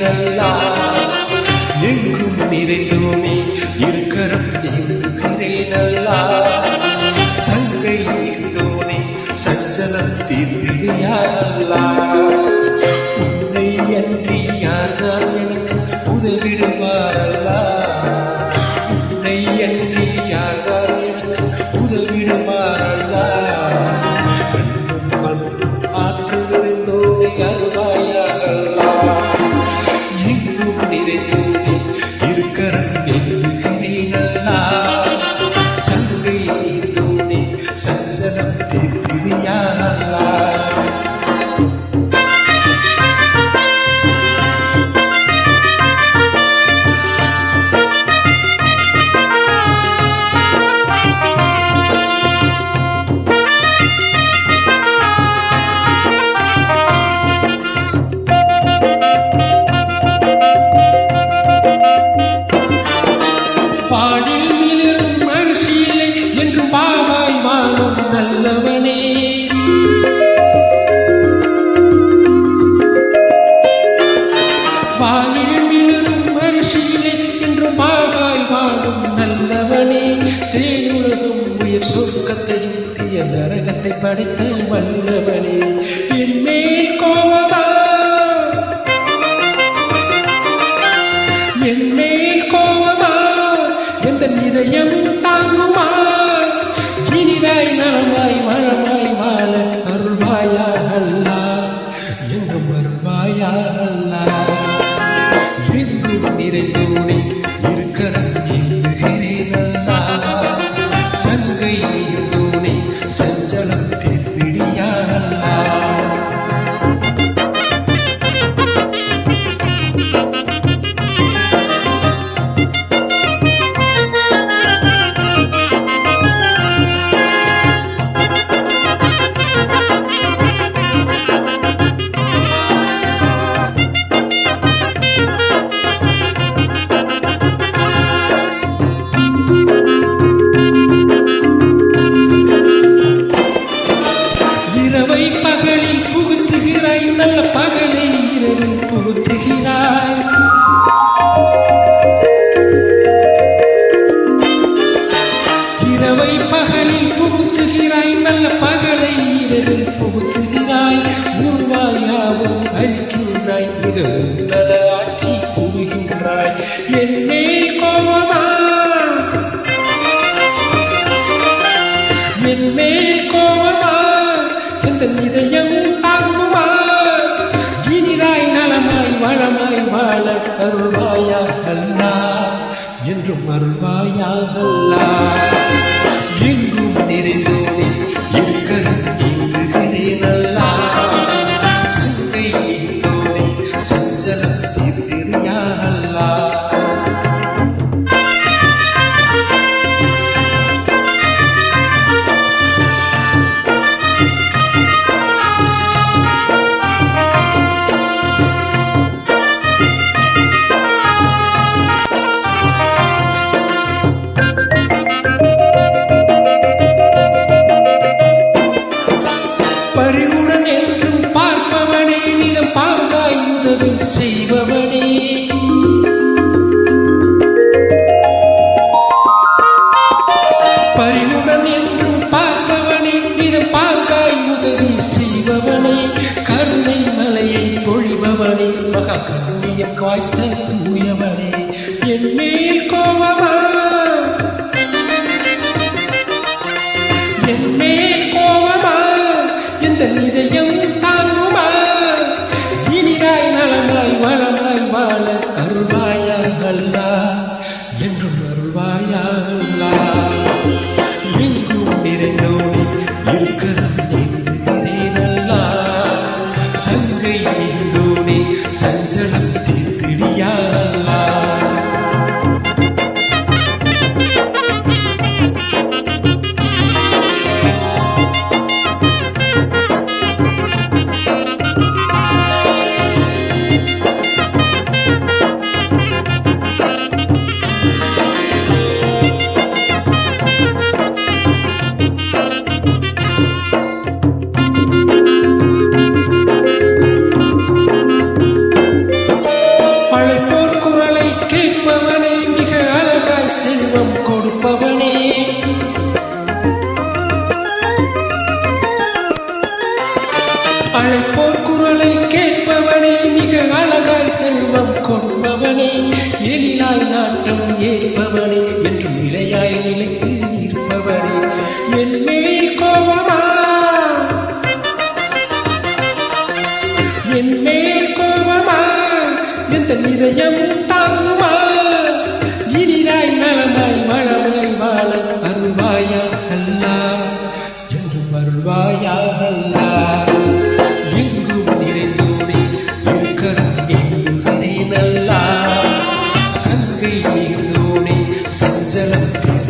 இருக்கிறேனல்லாம் எங்கும் நிறைந்தோமே இருக்கரம் தேங்குகிறேனல்லா சங்கை இருந்தோனே சஞ்சலம் தீர்த்தியானல்லா தேனுலகம் உயர் சொர்க்கத்தையும் தீய நரகத்தை படைத்த வல்லவனே. என் கோபமா? என் கோபமா? எந்த இதயம் தாங்குமா? இனிதாய் நலமாய் மழமாய் வாழ அருள்வாயா அல்லா எங்கும் அருள்வாயா அல்லா எங்கும் நிறைந்தோனே நல்ல பகலை இரவில் புகுத்துகிறாய் அருள்வாயா கண்ணியம் தூயவனே என் கோபமா? என் கோபமா? எந்த இதயம் தாங்குமா? இனிதாய் நலமாய் வளமாய் வாழ அருள்வாயா அல்லா என்றும் அருள்வாயா அல்லா எங்கும் அல்லா சங்கை சஞ்சலம் அழைப்போர் குரலை கேட்பவனே மிக அழகாய் செல்வம் கொள்பவனே எளியாய் நாட்டம் ஏற்பவனே என்று நிலையாய் நிலைத்து இருப்பவனே என் மேல் கோபமா என் மேல் கோபமா எந்த இதயம் தாங்குமா? இனிதாய் நலமாய் மனம் சங்கை மிகுந்தோனே சஞ்சலம் தீர்த்திடியா அல்லா